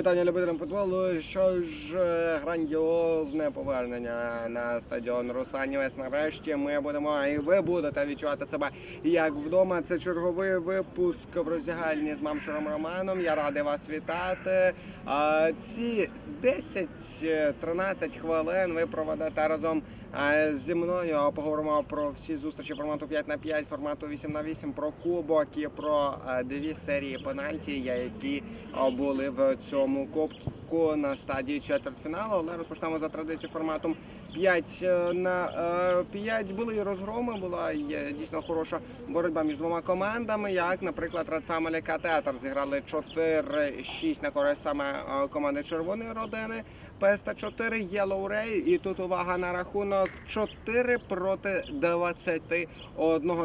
вітання любителям футболу. Що ж, е, грандіозне повернення на стадіон Русанівець. Нарешті ми будемо і ви будете відчувати себе як вдома. Це черговий випуск в роздягальні з мамшером Романом. Я радий вас вітати. Ці 10-13 хвилин ви проведете разом е, зі мною. Поговоримо про всі зустрічі формату 5 на 5, формату 8 на 8, про кубок і про е, дві серії пенальті, які були в цьому кубку на стадії четвертьфіналу. Але розпочнемо за традицією форматом 5 на 5. Були розгроми, була е, дійсно хороша боротьба між двома командами. Як, наприклад, Red Family Catheter зіграли 4-6 на користь саме е, команди червоної родини. ПСТ 4 Yellow Ray. І тут увага на рахунок 4 проти 21.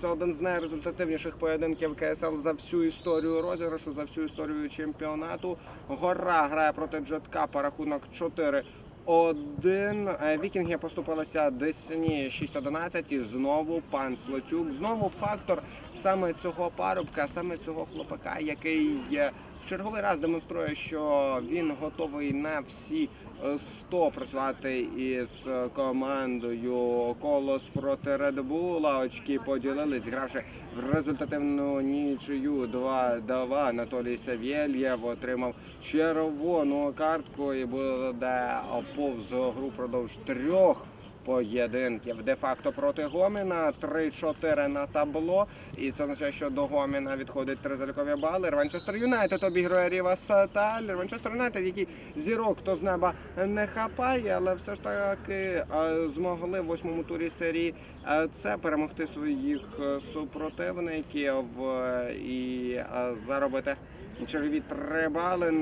Це один з найрезультативніших поєдинків КСЛ за всю історію розіграшу, за всю історію чемпіонату. Гора грає проти Джеткапа рахунок 4 один Е, вікінги поступилися Десні 6-11 і знову пан Слотюк. Знову фактор саме цього парубка, саме цього хлопака, який в черговий раз демонструє, що він готовий на всі е, 100 працювати із командою Колос проти Редбула. Очки поділились, гравши в результативну нічию 2-2. Анатолій Савєлєв отримав червону картку і буде повз гру продовж трьох поєдинків. Де-факто проти Гоміна 3-4 на табло. І це означає, що до Гоміна відходить три залікові бали. Рванчестер Юнайтед обігрує Рівас Таль. Рванчестер Юнайтед, який зірок то з неба не хапає, але все ж таки е, змогли в восьмому турі серії е, це перемогти своїх е, супротивників і заробити чергові трибали.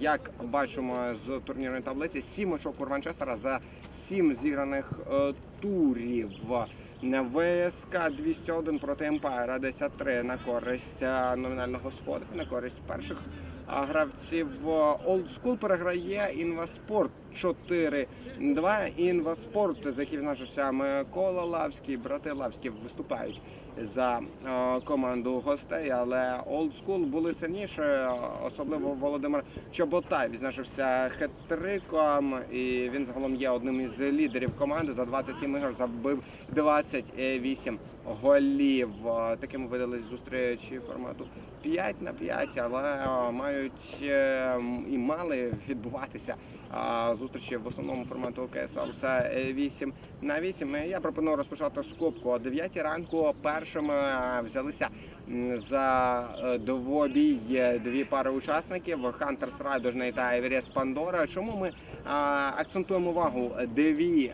Як бачимо з турнірної таблиці, сім очок Урманчестера за сім зіграних е, турів. ВСК 201 проти Емпайра 10-3 на користь е, номінального господаря, на користь перших а, гравців. Олдскул переграє Інваспорт 4-2. Інваспорт, за який відзначився Микола Лавський, брати Лавські виступають за е, команду гостей, але олдскул були сильніші, особливо Володимир Чоботай відзначився хет-триком, і він загалом є одним із лідерів команди. За 27 ігор забив 28 голів. Таким Такими видались зустрічі формату 5 на 5, але е, мають е, і мали відбуватися е, зустрічі в основному формату КСЛ. Це е, 8 на 8. Я пропоную розпочати скобку. О 9 ранку першими е, взялися за е, двобій дві пари учасників Хантерс Райдужний та Еверест Пандора. Чому ми акцентуємо увагу дві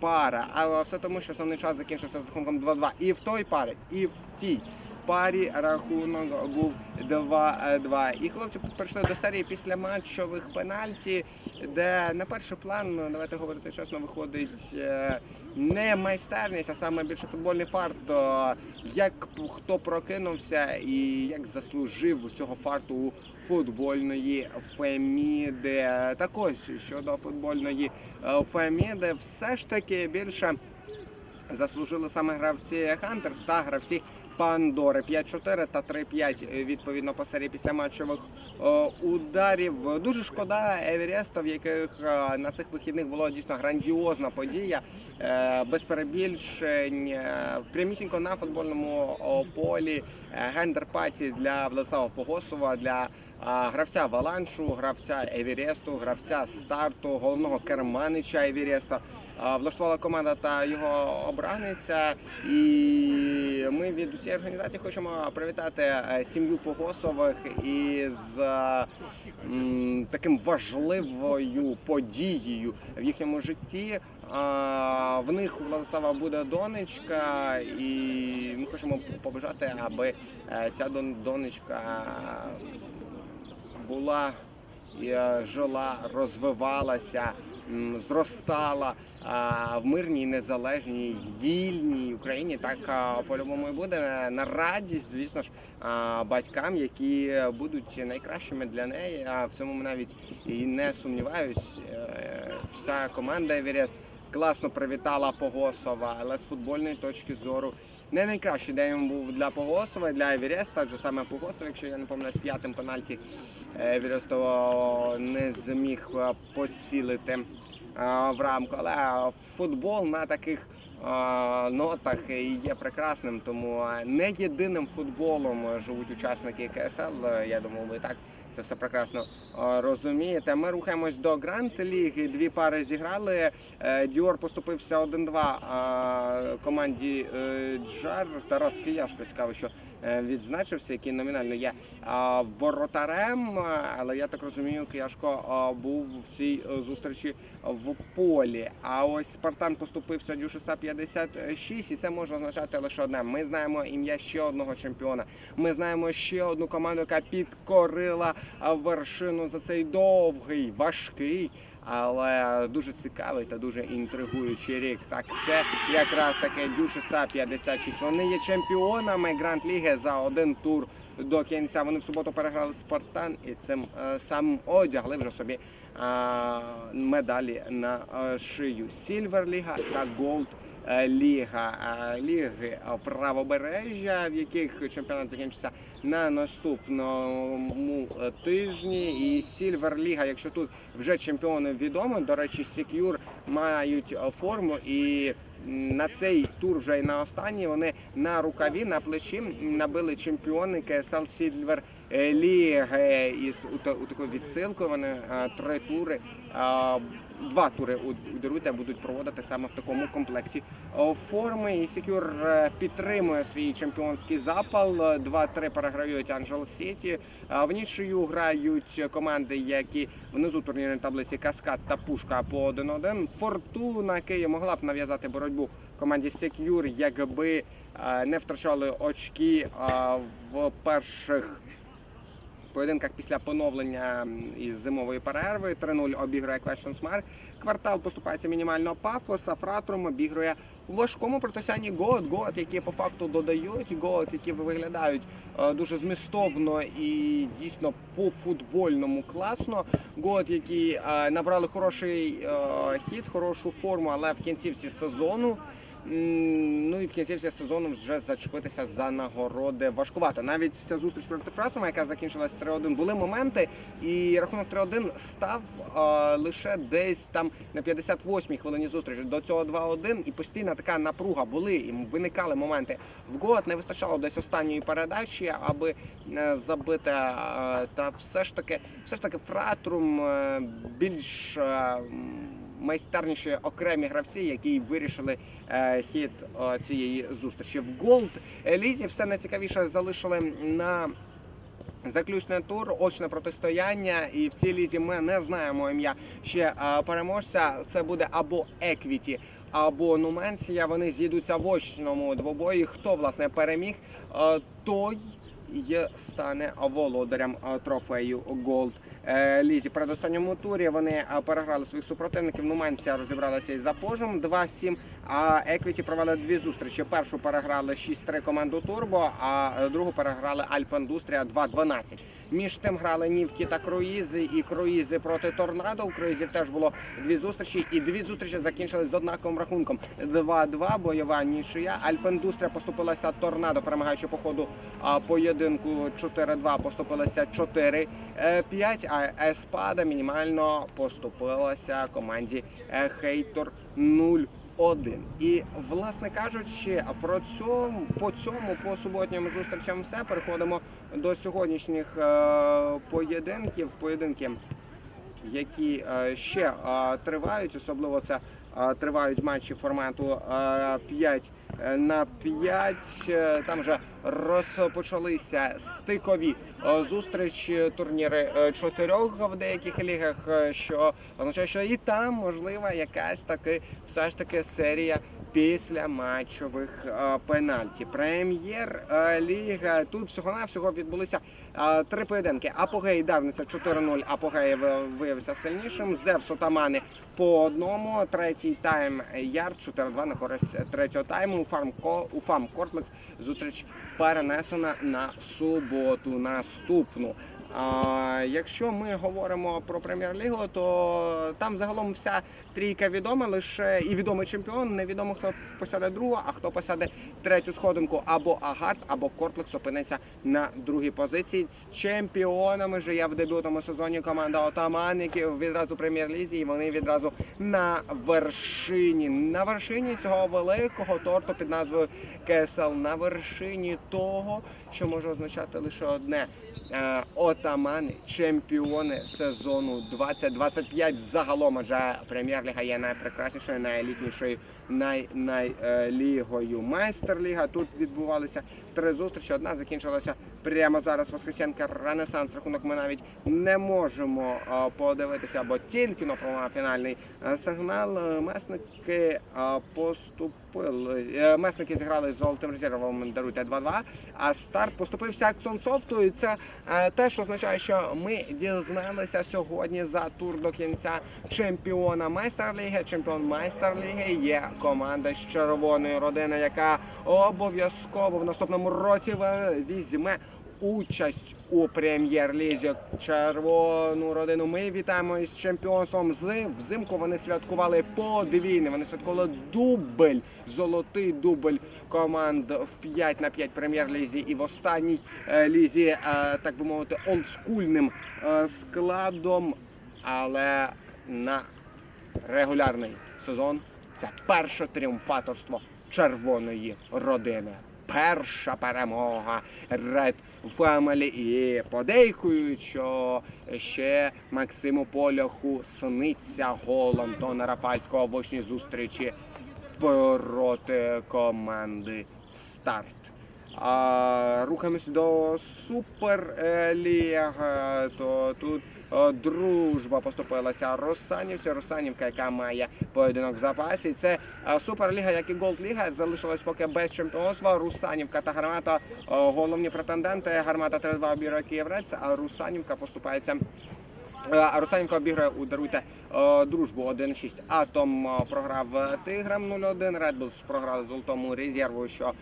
пари? А все тому, що основний час закінчився з рахунком 2-2 і в той парі, і в тій. Парі рахунок був 2-2. І хлопці прийшли до серії після матчових пенальті, де на перший план, ну, давайте говорити чесно, виходить е, не майстерність, а саме більше футбольний фарт. Як хто прокинувся і як заслужив усього фарту футбольної Феміди. Так ось щодо футбольної е, Феміди, все ж таки більше заслужили саме гравці Хантерс та гравці Пандори 5-4 та 3-5 відповідно по серії після матчових е, ударів. Дуже шкода Евереста, в яких е, на цих вихідних була дійсно грандіозна подія, е, без перебільшень, е, прямісінько на футбольному полі е, гендер-паті для Владислава Погосова, для гравця Валаншу, гравця Евіресту, гравця старту, головного керманича Евіреста. Влаштувала команда та його обраниця. І ми від усієї організації хочемо привітати е, сім'ю Погосових із е, таким важливою подією в їхньому житті. В них у Владислава буде донечка, і ми хочемо побажати, аби е, ця дон- донечка була жила, розвивалася, зростала в мирній, незалежній, вільній Україні. Так по-любому і буде на радість, звісно ж, батькам, які будуть найкращими для неї. А в цьому навіть і не сумніваюсь. Е, Вся команда Еверест класно привітала Погосова, але з футбольної точки зору не найкращий день був для Погосова, для Евіреста, адже саме Погосов, якщо я не помиляюсь, п'ятим пенальті е, Евірестова не зміг е, поцілити е, в рамку. Але футбол на таких нотах є прекрасним, тому не єдиним футболом живуть учасники КСЛ. Я думаю, ви так це все прекрасно е, розумієте. Ми рухаємось до Гранд Ліги. Дві пари зіграли. Е, Діор поступився 1-2 е, команді е, Джар. Тарас Кияшко цікаво, що відзначився, який номінально є е, воротарем. Е, Але я так розумію, Кияшко е, був в цій е, зустрічі в полі. А ось Спартан поступився Дюшиса 56, і це може означати лише одне. Ми знаємо ім'я ще одного чемпіона. Ми знаємо ще одну команду, яка підкорила вершину за цей довгий, важкий. Але дуже цікавий та дуже інтригуючий рік. Так, це якраз таке Дюшеса 56. Вони є чемпіонами Гранд Ліги за один тур до кінця. Вони в суботу переграли Спартан і цим е, самим одягли вже собі медалі на е, шию. Сільвер Ліга та Голд Ліга. Ліги е, правобережжя, в яких чемпіонат закінчиться на наступному е, тижні. І Сільвер Ліга, якщо тут вже чемпіони відомі, до речі, Секюр мають е, форму і. На цей тур вже і на останній вони на рукаві, на плечі набили чемпіони КСЛ Сільвер е, Ліги із у, у такою відсилкою. Вони е, три тури, е, два тури у Дерута будуть проводити саме в такому комплекті е, форми. І Секюр е, підтримує свій чемпіонський запал. 2-3 переграють Анджел Сіті. В нічию грають команди, які внизу турнірної таблиці Каскад та Пушка по 1-1. Фортуна Київ могла б нав'язати боротьбу команді Секюр, якби е, не втрачали очки е, в перших поєдинках після поновлення із зимової перерви. 3-0 обігрує Questions Mark. Квартал поступається мінімально пафоса. Фратрум обігрує у важкому протистоянні Гоат. Гоат, які по факту додають, Гоат, які виглядають е, дуже змістовно і дійсно по футбольному класно. Гоат, які е, набрали хороший е, хід, хорошу форму, але в кінцівці сезону. Ну і в кінцівці сезону вже зачепитися за нагороди важкувато. Навіть ця зустріч проти Фратрума, яка закінчилась 3-1, були моменти, і рахунок 3-1 став е, лише десь там на 58-й хвилині зустрічі. До цього 2-1 і постійна така напруга були і виникали моменти. В Гоат не вистачало десь останньої передачі, аби е, забити. е, Та все ж таки, все ж таки, Фратрум е, більш. Е, Майстерніші окремі гравці, які вирішили е, хід цієї зустрічі. В Голд Лізі все найцікавіше залишили на заключний тур, очне протистояння. І в цій лізі ми не знаємо ім'я ще е, переможця. Це буде або Еквіті, або Нуменсія. Вони зійдуться в очному двобої. Хто власне переміг, е, той і стане володарем трофею Голд. Е, Лізі передостанньому турі вони е, переграли своїх супротивників. Нуманція розібралася із Запожем 2-7, а Еквіті провели дві зустрічі. Першу переграли 6-3 команду Турбо, а е, другу переграли Альпендустрія 2-12. Між тим грали Нівки та Круїзи і Круїзи проти Торнадо. У Круїзів теж було дві зустрічі, і дві зустрічі закінчились з однаковим рахунком. 2-2, бойова нішия. Альпендустрія поступилася Торнадо, перемагаючи по ходу поєдинку 4-2, поступилася 4-5, а Еспада мінімально поступилася команді Хейтор 0. Один і власне кажучи, про цьому по цьому по суботнім зустрічам все переходимо до сьогоднішніх е, поєдинків. Поєдинки, які е, ще е, тривають, особливо це тривають матчі формату е, 5 на 5. Е, Там вже розпочалися стикові е, зустрічі, турніри е, чотирьох в деяких лігах, е, що означає, що і там можлива якась таки все ж таки серія після матчових е, пенальті. Прем'єр е, тут всього навсього відбулися е, три поєдинки. Апогей Дарниця 4-0. Апогей виявився сильнішим. Зевс Отамани по одному. Третій тайм Ярд 4-2 на користь третього тайму. У фам Кортлекс зустріч перенесена на суботу наступну. Якщо ми говоримо про прем'єр-лігу, то там загалом вся трійка відома, лише і відомий чемпіон. Невідомо хто посяде другу, а хто посяде третю сходинку. Або Агарт, або Корплекс опиниться на другій позиції. З чемпіонами же є в дебютному сезоні команда Отаман, які відразу прем'єр-лізі, і вони відразу на вершині. На вершині цього великого торту під назвою КСЛ, на вершині того, що може означати лише одне. Е, Отамани, чемпіони сезону 2025 загалом, адже прем'єр-ліга є найпрекраснішою, найелітнішою най, найлігою. Майстер-ліга. Тут відбувалися три зустрічі. Одна закінчилася прямо зараз. Воскресенка Ренесанс. Рахунок ми навіть не можемо е, подивитися, бо тільки на промав фінальний е, сигнал. Е, Месники е, поступили. е, Месники зіграли з золотим резервом. Даруйте 2-2. А старт поступився Аксон Софту. І це е, те, що означає, що ми дізналися сьогодні за тур до кінця чемпіона майстер-ліги. Чемпіон майстер-ліги є команда з червоної родини, яка обов'язково в наступному році візьме. Участь у прем'єр-лізі червону родину. Ми вітаємо із чемпіонством. З взимку вони святкували подвійне. Вони святкували дубль, золотий дубль команд в 5 на 5 прем'єр-лізі і в останній е, лізі, е, так би мовити, олдскульним е, складом. Але на регулярний сезон це перше тріумфаторство червоної родини. Перша перемога Red Family і подейкують, що ще Максиму Поляху сниться гол Антона Рафальського в очній зустрічі проти команди Старт. А, рухаємось до Суперліги, то тут дружба поступилася Росанівці. Росанівка, яка має поєдинок в запасі. Це е, Суперліга, як і Голдліга, залишилась поки без чемпіонства. Русанівка та Гармата головні претенденти. Гармата 3-2 обіграє Київрець, а Русанівка поступається. Е, Русанівка обіграє у даруйте дружбу 1-6. Атом програв Тиграм 0-1. Red Bulls програли золотому резерву, що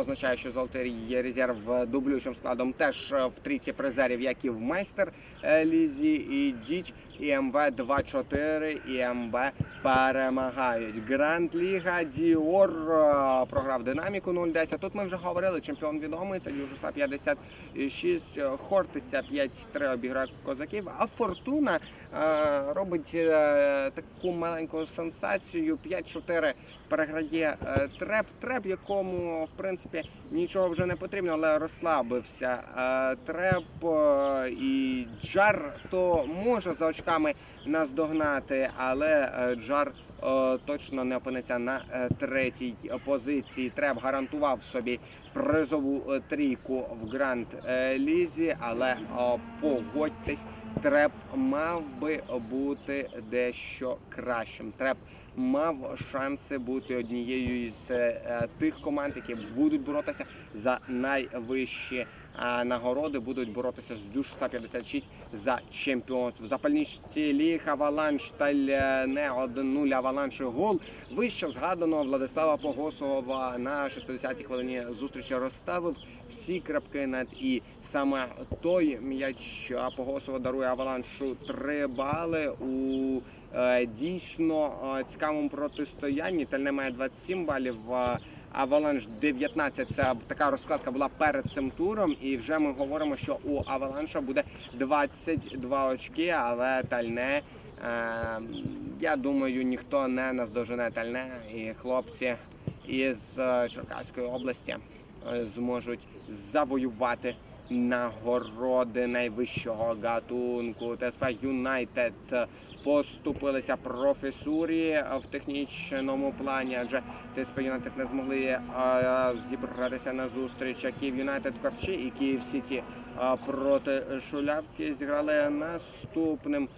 означає, що золотий резерв дублюючим складом теж е, в трійці призерів, як і в майстер е, лізі. І Діч і МВ 2-4 і МБ перемагають. Гранд Ліга Діор е, програв динаміку 0-10. Тут ми вже говорили. Чемпіон відомий. Це Дюжуса 56. е, Хортиця 5-3 обіграє козаків. А Фортуна е, робить таку маленьку сенсацію. 5-4 переграє треп. Треп, якому в принципі нічого вже не потрібно, але розслабився. Треп і Джар то може за очками нас догнати, але е, Джар. е, Точно не опиниться на е, третій позиції. Треп гарантував собі призову трійку в гранд лізі, але погодьтесь, треп мав би бути дещо кращим. Треп мав шанси бути однією із тих команд, які будуть боротися за найвищі нагороди, будуть боротися з Дюшса 56 за чемпіонство. Запальничці ліг Аваланш та не 1-0 Аваланш гол. Вище згаданого Владислава Погосова на 60-й хвилині зустрічі розставив всі крапки над і. Саме той м'яч Погосова дарує Аваланшу 3 бали у е, дійсно е, цікавому протистоянні. Тельне має 27 балів. Аваланш 19. Це така розкладка була перед цим туром, і вже ми говоримо, що у Аваланша буде 22 очки, але Тальне. Е, я думаю, ніхто не наздожене Тальне, і хлопці із е, Черкаської області е, зможуть завоювати нагороди найвищого гатунку. ТСП Юнайтед поступилися професурі в технічному плані, адже ТСП Юнайтед не змогли е, зібратися на зустріч. Київ Юнайтед Корчі і Київ Сіті е, проти Шулявки зіграли наступним е,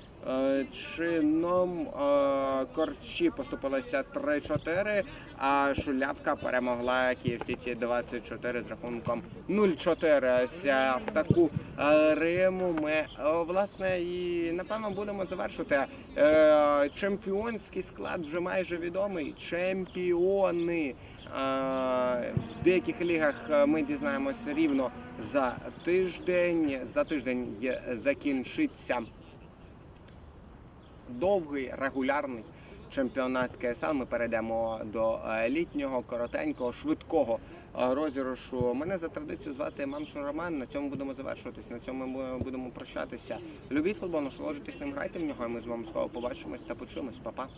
чином. Е, Корчі поступилися 3-4, а Шулявка перемогла Київ Сіті 24 з рахунком 0-4. Ось е, в таку е, Риму ми е, власне і напевно будемо завершити. Е, Чемпіонський склад вже майже відомий. Чемпіони. Е, В деяких лігах е, ми дізнаємося рівно за тиждень. За тиждень закінчиться довгий регулярний чемпіонат КСЛ. Ми перейдемо до е, літнього, коротенького, швидкого е, розіграшу. Мене за традицію звати Маншу Роман. На цьому будемо завершуватись. На цьому ми будемо прощатися. Любіть футбол, насолоджуйтесь ним, грайте в нього. і Ми з вами скоро побачимось та почуємось. Па-па!